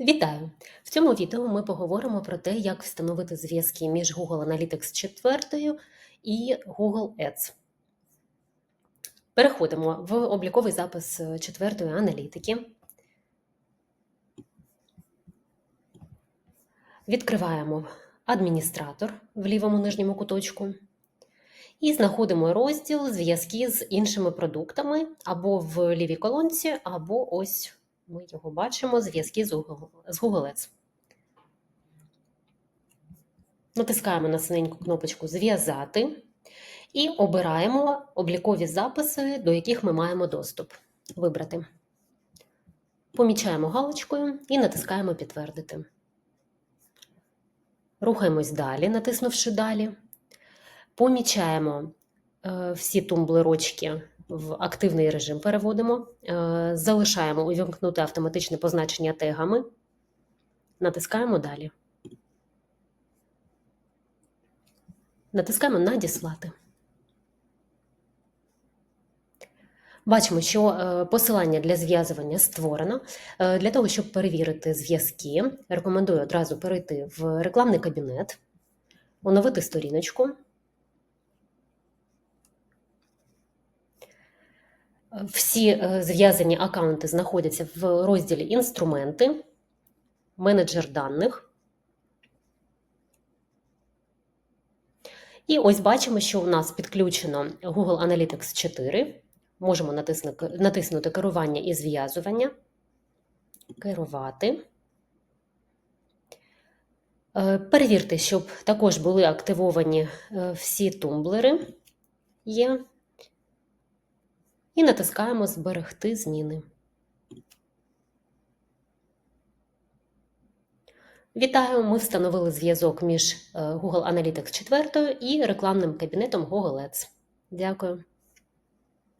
Вітаю! В цьому відео ми поговоримо про те, як встановити зв'язки між Google Analytics 4 і Google Ads. Переходимо в обліковий запис четвертої аналітики. Відкриваємо адміністратор в лівому нижньому куточку і знаходимо розділ зв'язки з іншими продуктами або в лівій колонці, або ось ми його бачимо зв'язки з Google, з Google Ads. Натискаємо на синеньку кнопочку Зв'язати і обираємо облікові записи, до яких ми маємо доступ. Вибрати. Помічаємо галочкою і натискаємо Підтвердити. Рухаємось далі, натиснувши Далі. Помічаємо е, всі тумблерочки в активний режим переводимо, е, залишаємо увімкнути автоматичне позначення тегами, натискаємо далі. Натискаємо Надіслати. Бачимо, що е, посилання для зв'язування створено. Е, Для того, щоб перевірити зв'язки, рекомендую одразу перейти в рекламний кабінет, оновити сторіночку. Всі е, зв'язані аккаунти знаходяться в розділі Інструменти, менеджер даних. І ось бачимо, що у нас підключено Google Analytics 4. Можемо натиснути, керування і зв'язування, керувати. Е, Перевірте, щоб також були активовані е, всі тумблери. Є. І натискаємо Зберегти зміни. Вітаю! Ми встановили зв'язок між е, Google Analytics 4 і рекламним кабінетом Google Ads. Дякую.